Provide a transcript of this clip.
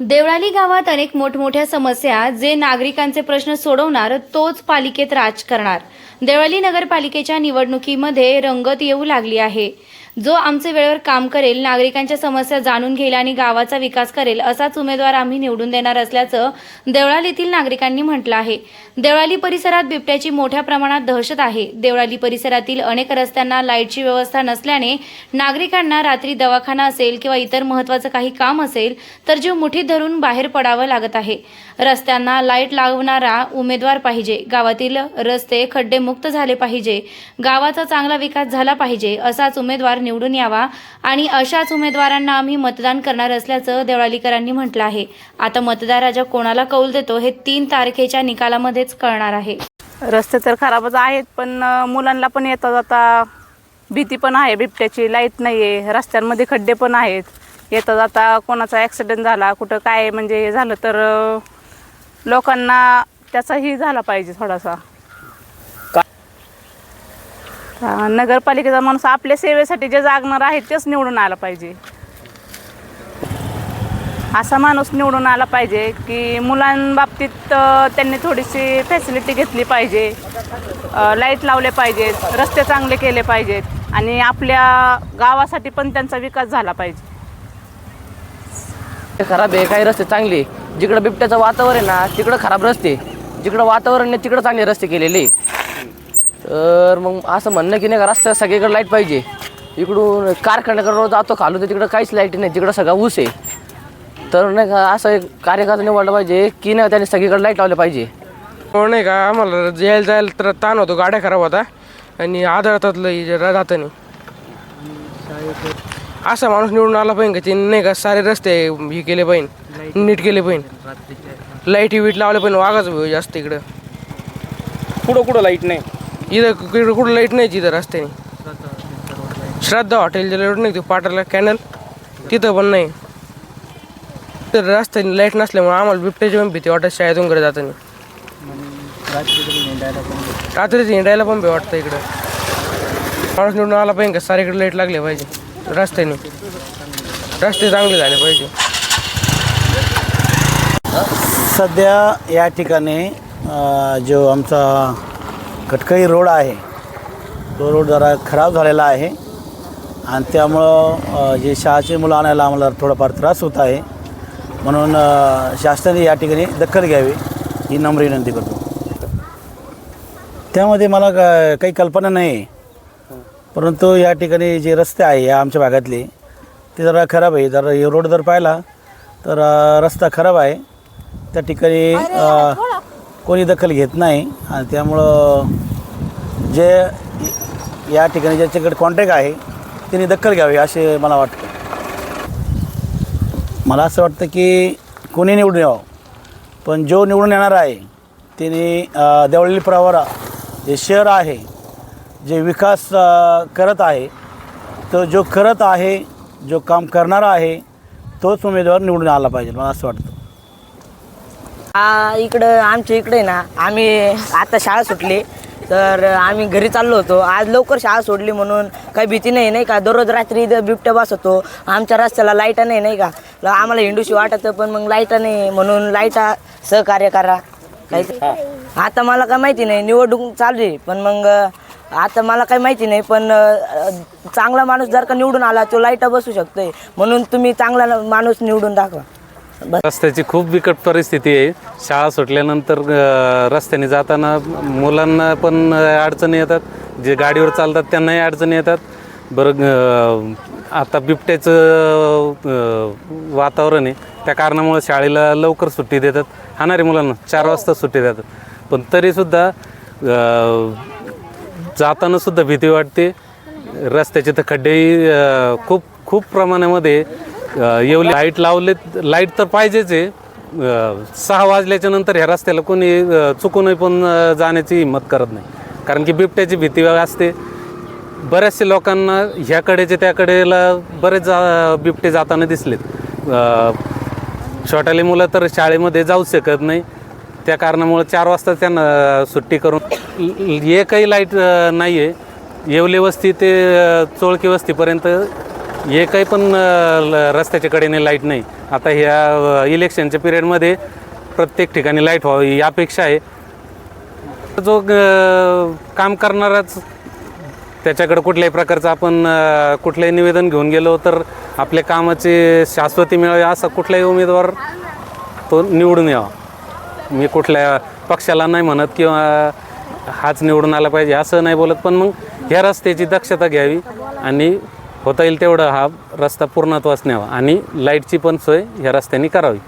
देवळाली गावात अनेक मोठमोठ्या समस्या जे नागरिकांचे प्रश्न सोडवणार तोच पालिकेत राज करणार. देवळाली नगरपालिकेच्या निवडणुकीमध्ये रंगत येऊ लागली आहे. जो आमचे वेळेवर काम करेल नागरिकांच्या समस्या जाणून घेईल आणि गावाचा विकास करेल असाच उमेदवार आम्ही निवडून देणार असल्याचं देवळालीतील नागरिकांनी म्हटलं आहे. देवळाली परिसरात बिबट्याची मोठ्या प्रमाणात दहशत आहे. देवळाली परिसरातील अनेक रस्त्यांना लाईटची व्यवस्था नसल्याने नागरिकांना रात्री दवाखाना असेल किंवा इतर महत्त्वाचं काही काम असेल तर जीव मुठीत धरून बाहेर पडावं लागत आहे. रस्त्यांना लाइट लावणारा उमेदवार पाहिजे. गावातील रस्ते खड्डेमुक्त झाले पाहिजे. गावाचा चांगला विकास झाला पाहिजे असाच उमेदवार निवडून यावा. आणि अशाच उमेदवारांना आम्ही मतदान करणार असल्याचं देवळालीकरांनी म्हटलं आहे. आता मतदार राजा कोणाला कौल देतो हे तीन तारखेच्या निकालामध्येच कळणार आहे. रस्ते तर खराबच आहेत पण मुलांना पण येता जाता भीती पण आहे बिबट्याची लाइट नाही आहे रस्त्यांमध्ये खड्डे पण आहेत. येता जाता कोणाचा ॲक्सिडेंट झाला कुठं काय म्हणजे हे झालं तर लोकांना त्याचाही झाला पाहिजे थोडासा. नगरपालिकेचा माणूस आपल्या सेवेसाठी जे जागणार आहे तेच निवडून आला पाहिजे. असा माणूस निवडून आला पाहिजे की मुलांबाबतीत अ, त्यांनी थोडीशी फॅसिलिटी घेतली पाहिजे. लाइट लावले पाहिजेत रस्ते चांगले केले पाहिजेत आणि आपल्या गावासाठी पण त्यांचा विकास झाला पाहिजे. खराब आहे काही रस्ते चांगले. जिकडं बिबट्याचं वातावरण आहे ना तिकडं खराब रस्ते. जिकडं वातावरण आहे तिकडं चांगले रस्ते केलेले. तर मग असं म्हणणं की नाही का रस्त्यात सगळीकडे लाइट पाहिजे. इकडून कारखान्याकडे जातो खालून तर तिकडं काहीच लाइट नाही तिकडं सगळा ऊस आहे. तर नाही का असं एक कार्यकर्ता निवडलं पाहिजे की नाही त्यांनी सगळीकडे लाइट लावले पाहिजे. हो नाही का आम्हाला यायला जायला तर ताण होतो गाड्या खराब होता. आणि आदळतात लई राहताना असा माणूस निवडून आला पाहिजे का तिने नाही का सारे रस्ते हे केले पाहिजे नीट केले पाहिजे. लाइट वीट लावले पाहिजे वागाच जास्त इकडं. कुठं कुठं लाइट नाही? इथं इकडं कुठं लाइट नाही इथं रस्त्याने श्रद्धा हॉटेल लाइट नाही ते पाटाला कॅनल तिथं पण नाही। तर रस्त्याने लाइट नसल्यामुळे आम्हाला बिबट्याची पण भीती वाटत शाळेतून घरी जाताना। रात्रीच हिंडायला पण भीती वाटतं इकडं। माणूस निवडून आला पाहिजे का सारीकडे लाइट लागले पाहिजे रस्त्याने। रस्ते चांगले झाले पाहिजे। सध्या या ठिकाणी अ, जो आमचा कटकळी रोड आहे. तो रोड जरा खराब झालेला आहे. आणि त्यामुळं जे शाळेची मुलं आणायला आम्हाला थोडाफार त्रास होत आहे. म्हणून शासनाने या ठिकाणी दखल घ्यावी ही नम्र विनंती करतो. त्यामध्ये मला का- काही कल्पना नाही. परंतु या ठिकाणी जे रस्ते आहे या आमच्या भागातले ते जरा खराब आहे. जरा हे रोड जर पाहिला तर रस्ता खराब आहे. त्या ठिकाणी कोणी दखल घेत नाही आणि त्यामुळं जे या ठिकाणी ज्याच्याकडे कॉन्ट्रॅक्ट आहे त्यांनी दखल घ्यावी असे मला वाटतं. मला असं वाटतं की कोणी निवडून यावं. पण जो निवडून येणार आहे त्याने देवळी प्रवारा जे शहर आहे जे विकास करत आहे तो जो करत आहे जो काम करणारा आहे तोच उमेदवार निवडून आला पाहिजे मला असं वाटतं. आ, इकडं आमच्या इकडे ना आम्ही आता शाळा सुटली. तर आम्ही घरी चाललो होतो. आज लवकर शाळा सोडली म्हणून काही भीती नाही नाही का? दररोज रात्री इथं बिबट्या बसतो आमच्या रस्त्याला लाईटा नाही नाही का? आम्हाला हिंडूशी वाटतं पण मग लाईटा नाही म्हणून लाईटा सहकार्य करा. काही आता मला काय माहिती नाही निवडणूक चालू आहे पण मग आता मला काही माहिती नाही पण चांगला माणूस जर का निवडून आला तो लाईटा बसू शकतोय. म्हणून तुम्ही चांगला माणूस निवडून दाखवा. बस रस्त्याची खूप बिकट परिस्थिती आहे. शाळा सुटल्यानंतर रस्त्याने जाताना मुलांना पण अडचणी येतात. जे गाडीवर चालतात त्यांनाही अडचणी येतात. बरं आता बिबट्याचं वातावरण आहे. त्या कारणामुळे शाळेला लवकर सुट्टी देतात. हाणारे मुलांना चार वाजता सुट्टी देतात. पण तरीसुद्धा जातानासुद्धा भीती वाटते. रस्त्याचे तर खड्डेही खूप खूप प्रमाणामध्ये येवले लाइट लावले लाइट तर पाहिजेच आहे. सहा वाजल्याच्या नंतर ह्या रस्त्याला कोणी चुकूनही पण जाण्याची हिंमत करत नाही. कारण की बिबट्याची भीती असते. बऱ्याचशा लोकांना ह्याकडेचे त्याकडेला बरेच जा बिबटे जाताना दिसलेत. अ, छोट्याले मुलं तर शाळेमध्ये जाऊच शकत नाही. त्या कारणामुळे चार वाजता त्यांना सुट्टी करून एकही लाइट नाही आहे येवले वस्ती ते चोळकी वस्तीपर्यंत हे काही पण ल- रस्त्याच्या कडेने लाइट नाही. आता ह्या इलेक्शनच्या पिरियडमध्ये प्रत्येक ठिकाणी लाइट व्हावी ही अपेक्षा आहे. जो काम करणाराच त्याच्याकडे कुठल्याही प्रकारचं आपण कुठलंही निवेदन घेऊन गेलो तर आपल्या कामाची शाश्वती मिळावी असा कुठलाही उमेदवार तो निवडून यावा. मी कुठल्या पक्षाला नाही म्हणत किंवा हाच निवडून आला पाहिजे असं नाही बोलत पण मग ह्या रस्त्याची दक्षता घ्यावी आणि होता येईल तेवढं हा रस्ता पूर्णत्वास न्यावा आणि लाईटची पण सोय ह्या रस्त्याने करावी.